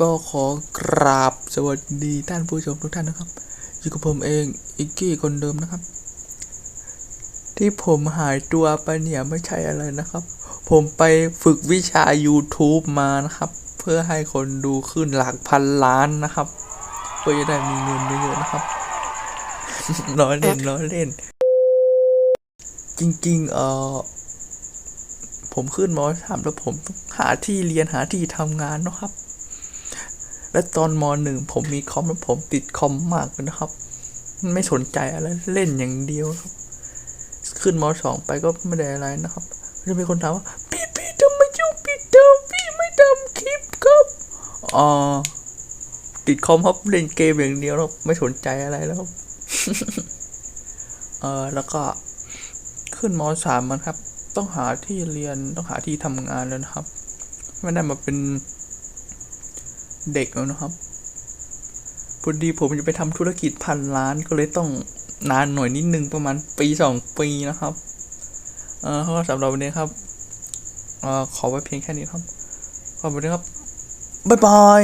ก็ขอกราบสวัสดีท่านผู้ชมทุกท่านนะครับ อยู่กับผมเองอิกกี้คนเดิมนะครับ ที่ผมหายตัวไปเนี่ยไม่ใช่อะไรนะครับ ผมไปฝึกวิชา YouTube มานะครับ เพื่อให้คนดูขึ้นหลักพันล้านนะครับ เพื่อจะได้มีเงินเยอะๆนะครับล้อเล่นล้อเล่น จริงๆเออผมขึ้นมสามแล้วผมต้องหาที่เรียนหาที่ทำงานนะครับ และตอนมหนึ่งผมมีคอมแล้วผมติดคอมมากเลยนะครับ ไม่สนใจอะไรเล่นอย่างเดียวครับ ขึ้นมสองไปก็ไม่ได้อะไรนะครับจะมีคนถามว่าพี่พี่ทำไมยูปิดเทอมพี่ไม่ทำคลิปครับอ๋อติดคอมครับเล่นเกมอย่างเดียวครับไม่สนใจอะไรแล้วครับเออแล้วก็ขึ้นมสามมันครับ ต้องหาที่เรียนต้องหาที่ทำงานแล้วนะครับ ไม่ได้มาเป็น เด็กแล้วนะครับพอดีผมจะไปทำธุรกิจพันล้านก็เลยต้องนานหน่อยนิดนึงประมาณปีสองปีนะครับ เออก็สำหรับวันนี้ครับเออขอไว้เพียงแค่นี้ครับ ขอบคุณครับ บ๊ายบาย